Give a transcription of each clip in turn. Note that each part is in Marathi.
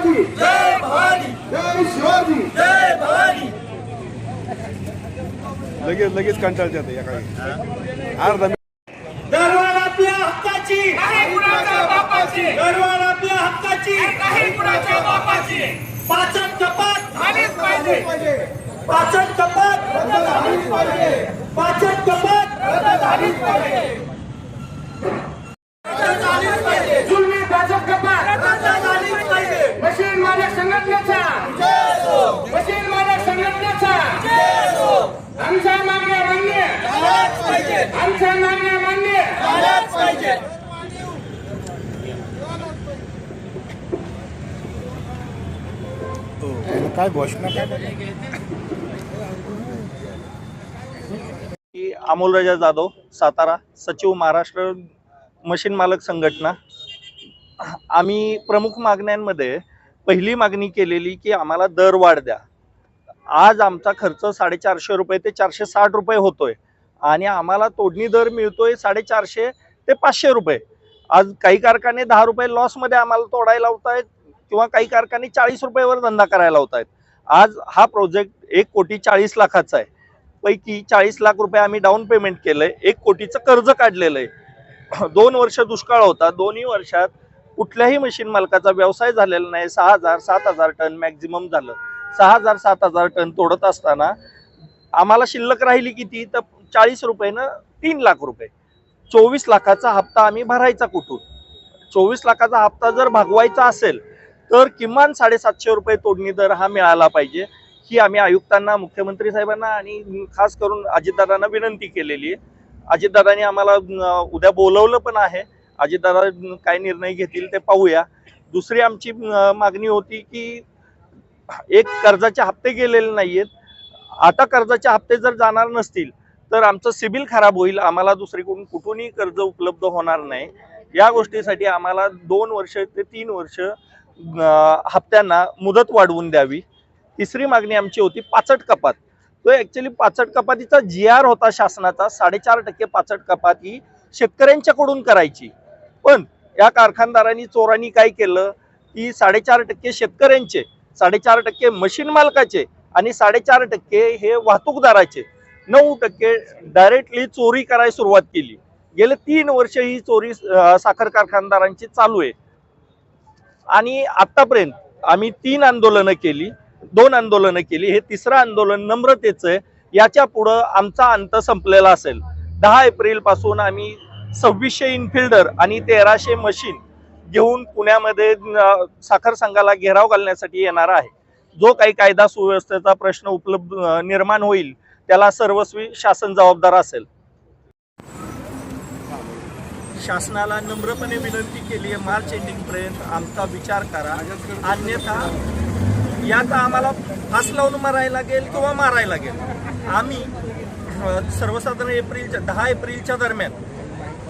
भवानी. जय भवानी. लगेच लगेच कंटाळते आता या काही अर्धा दरवाढ आपल्या हक्काची. नाही कुणाच्या बापाची. दरवाढ आपल्या हक्काची. नाही कुणाच्या बापाची. पाचक कपात. झालीच पाहिजे. पाचक कपात. पाचक कपात. जुलमी भाजप कपात झालीच पाहिजे मशीन मालक संघटनेचा मशीन मालक संघटनेचा आमच्या मागण्या मान्य आमच्या मागण्या मान्य काय घोषणा काय की अमोलराजा जाधव सातारा सचिव महाराष्ट्र मशीन मालक संघटना. आम्ही प्रमुख मागण्यांमध्ये पहिली मागणी केलेली की आम्हाला दर वाढ द्या. आज आमचा खर्च साडेचारशे रुपये ते चारशे साठ रुपये होतोय. आणि आम्हाला तोडणी दर मिळतोय साडेचारशे ते पाचशे रुपये. आज काही कारखाने दहा रुपये लॉसमध्ये आम्हाला तोडायला लावतायत. किंवा काही कारखाने चाळीस रुपयावर धंदा करायला लावतायत आज हा प्रोजेक्ट एक कोटी चाळीस लाखाचा आहे. पैकी चाळीस लाख रुपये आम्ही डाऊन पेमेंट केलंय. एक कोटीचं कर्ज काढलेलं आहे. दोन वर्ष दुष्काळ होता. दोन्ही वर्षात कुठल्याही मशीन मालकाचा व्यवसाय झालेला नाही. सहा हजार सात हजार टन मॅक्झिमम झालं. सहा हजार सात हजार टन तोडत असताना आम्हाला शिल्लक राहिली किती? तर चाळीस रुपयेनं तीन लाख रुपये. चोवीस लाखाचा हप्ता आम्ही भरायचा कुठून? चोवीस लाखाचा हप्ता जर भागवायचा असेल तर किमान साडेसातशे रुपये तोडणी दर हा मिळाला पाहिजे. ही आम्ही आयुक्तांना मुख्यमंत्री साहेबांना आणि खास करून अजितदादांना विनंती केलेली आहे. अजितदादांनी आम्हाला उद्या बोलवलं पण आहे. अजितदादा काय निर्णय घेतील ते पाहूया. दुसरी आमची मागणी होती की एक कर्जाचे हप्ते गेलेले नाहीयेत. आता कर्जाचे हप्ते जर जाणार नसतील तर आमचं सिबिल खराब होईल. आम्हाला दुसरीकडून कुठूनही कर्ज उपलब्ध होणार नाही. या गोष्टीसाठी आम्हाला दोन वर्ष ते तीन वर्ष हप्त्यांना मुदत वाढवून द्यावी. तिसरी मागणी आमची होती पाचट कपात. तो ॲक्च्युली पाचट कपातीचा जी आर होता शासनाचा. साडेचार टक्के पाचट कपात ही शेतकऱ्यांच्याकडून करायची. पण या कारखानदारांनी चोरांनी काय केलं? की साडेचार टक्के शेतकऱ्यांचे साडेचार टक्के मशीन मालकाचे आणि साडेचार टक्के हे वाहतूकदाराचे. नऊ टक्के डायरेक्टली चोरी करायला सुरुवात केली. गेले तीन वर्ष ही चोरी साखर कारखानदारांची चालू आहे. आणि आतापर्यंत आम्ही तीन आंदोलनं केली दोन आंदोलनं केली हे तिसरं आंदोलन नम्रतेचं आहे याच्या पुढं आमचा अंत संपलेला असेल. दहा एप्रिलपासून आम्ही सव्वीसशे इनफिल्डर आणि तेराशे मशीन घेऊन पुण्यामध्ये साखर संघाला घेराव घालण्यासाठी येणार आहे. जो काही कायदा सुव्यवस्थेचा प्रश्न उपलब्ध निर्माण होईल त्याला सर्वस्वी शासन जबाबदार असेल. शासनाला नम्रपणे विनंती केली आहे मार्च एंडिंगपर्यंत आमचा विचार करा. अन्यथा यात आम्हाला फास लावून मारायला लागेल किंवा मारायला लागेल. आम्ही सर्वसाधारण एप्रिलच्या दहा एप्रिलच्या दरम्यान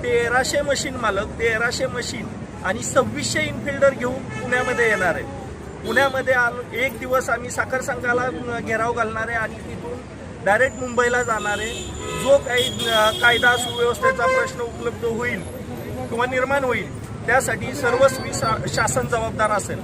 तेराशे मशीन मालक तेराशे मशीन आणि सव्वीसशे इनफिल्डर घेऊन पुण्यामध्ये येणार आहे. पुण्यामध्ये एक दिवस आम्ही साखर संघाला घेराव घालणार आहे आणि तिथून डायरेक्ट मुंबईला जाणार आहे. जो काही कायदा सुव्यवस्थेचा प्रश्न उपलब्ध होईल किंवा निर्माण होईल त्यासाठी सर्वस्वी शासन जबाबदार असेल.